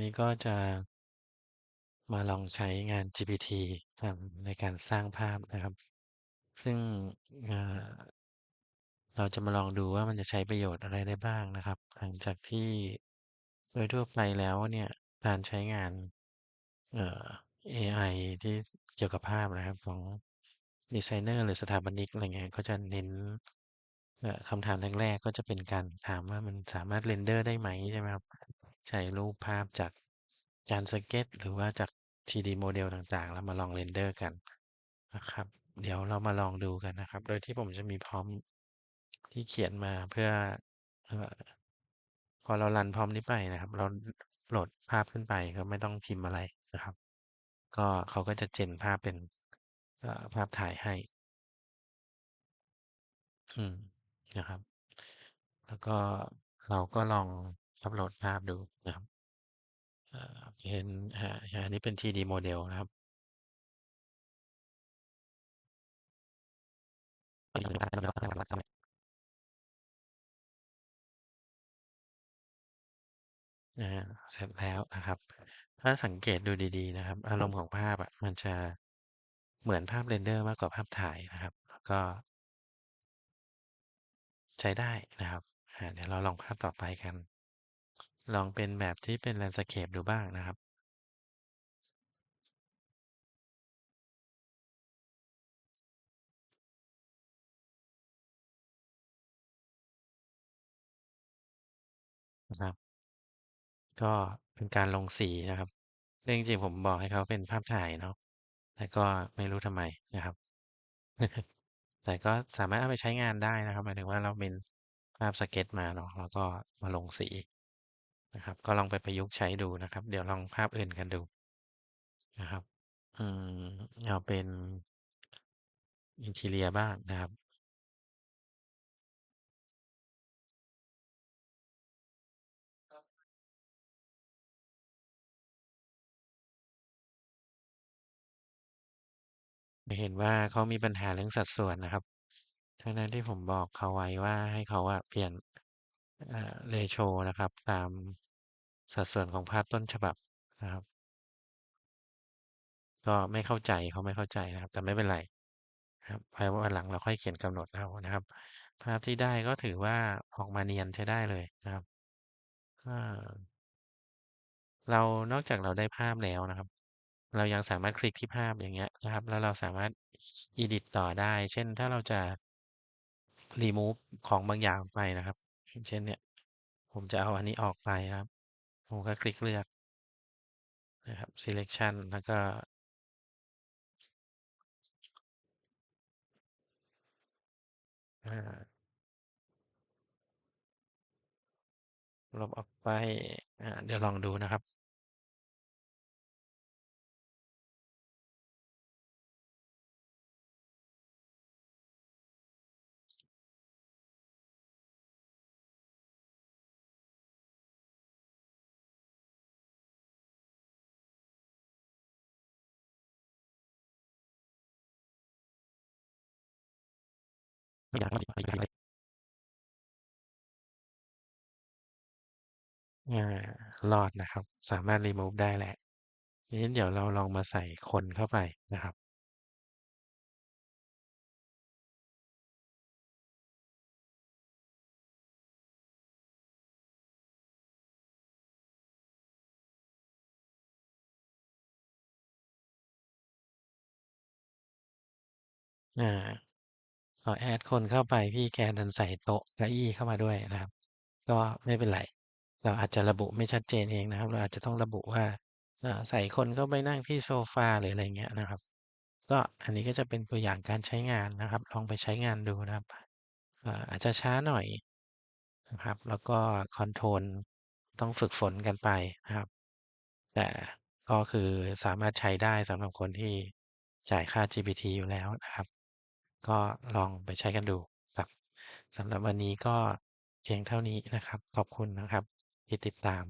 นี้ก็จะ มาลองใช้งาน GPT ในการสร้างภาพนะครับ ซึ่ง อ่า เราจะมาลองดูว่า มันจะใช้ประโยชน์อะไรได้บ้างนะครับ หลังจากที่ โดยทั่วไปแล้วเนี่ย การใช้งาน เอ่อ เอไอที่เกี่ยวกับภาพนะครับ ของดีไซเนอร์ หรือสถาปนิก อะไรเงี้ย ก็จะเน้น เอ่อ คำถามแรก ๆ ก็จะเป็นการถามว่า มันสามารถ render ได้ไหม ใช่ไหมครับ ใช้รูปภาพจากจานสเก็ต หรือว่าจาก 3D model ต่างๆ แล้วมาลอง render กันนะครับ เดี๋ยวเรามาลองดูกันนะครับ โดยที่ผมจะมี prompt ที่เขียนมาเพื่อ พอเรารัน prompt นี้ไปนะครับ เราโหลดภาพขึ้นไปก็ไม่ต้องพิมพ์อะไรนะครับ ก็เขาก็จะ gen ภาพเป็นภาพถ่ายให้ อืมนะครับ แล้วก็เราก็ลอง อัปโหลดภาพดูนะครับอ่าเป็นอ่าอันนี้เป็น 3D model นะครับอาเสร็จแล้วนะครับ ถ้าสังเกตดูดีๆนะครับ อารมณ์ของภาพอะมันจะเหมือนภาพ render มากกว่าภาพถ่ายนะครับแล้วก็ ใช้ได้นะครับเดี๋ยวเราลองภาพต่อไปกัน ลองเป็นแบบที่เป็น landscape ดูบ้างนะครับนะครับ ก็เป็นการลงสีนะครับซึ่งจริงๆผมบอกให้เขาเป็นภาพถ่ายเนาะแต่ก็ไม่รู้ทำไมนะครับ แต่ก็สามารถเอาไปใช้งานได้นะครับหมายถึงว่าเราเป็นภาพสเก็ตมาเนาะแล้วก็มาลงสี นะครับ ก็ลองไปประยุกต์ใช้ดูนะครับ เดี๋ยวลองภาพอื่นกันดูนะครับ อืมเอาเป็น interior บ้างนะครับเห็นว่าเขามีปัญหาเรื่องสัดส่วนนะครับทั้งๆที่ผมบอกเขาไว้ว่าให้เขาอะเปลี่ยน อ่า ratio นะครับ ตามสัดส่วนของภาพต้นฉบับนะครับ ก็ไม่เข้าใจเขาไม่เข้าใจนะครับ แต่ไม่เป็นไรครับไว้วันหลังเราค่อยเขียนกำหนดเอานะครับ ภาพที่ได้ก็ถือว่าออกมาเนียนใช้ได้เลยนะครับเรานอกจากเราได้ภาพแล้วนะครับ เรายังสามารถคลิกที่ภาพอย่างเงี้ยนะครับ แล้วเราสามารถ edit ต่อได้ เช่นถ้าเราจะรีมูฟของบางอย่างไปนะครับ อย่างเช่นเนี่ย ผมจะเอาอันนี้ออกไปครับ ผมก็คลิกเลือกนะครับ selection แล้วก็ ลบออกไปอ่าเดี๋ยวลองดูนะครับ อา รอดนะครับ สามารถรีมูฟได้แล้ว ทีนี้เดี๋ยวเราลองมาใส่คนเข้าไปนะครับ อา พอ add คนเข้าไปพี่แกดันใส่โต๊ะเก้าอี้เข้ามาด้วยนะครับ ก็ไม่เป็นไร เราอาจจะระบุไม่ชัดเจนเองนะครับ เราอาจจะต้องระบุว่าใส่คนเข้าไปนั่งที่โซฟาหรืออะไรเงี้ยนะครับ ก็อันนี้ก็จะเป็นตัวอย่างการใช้งานนะครับ ลองไปใช้งานดูนะครับอาจจะช้าหน่อยนะครับ แล้วก็คอนโทรลต้องฝึกฝนกันไปนะครับ แต่ก็คือสามารถใช้ได้สำหรับคนที่จ่ายค่า GPT อยู่แล้วนะครับ ก็ลองไปใช้กันดูครับสำหรับวันนี้ก็เพียงเท่านี้นะครับ ขอบคุณนะครับที่ติดตาม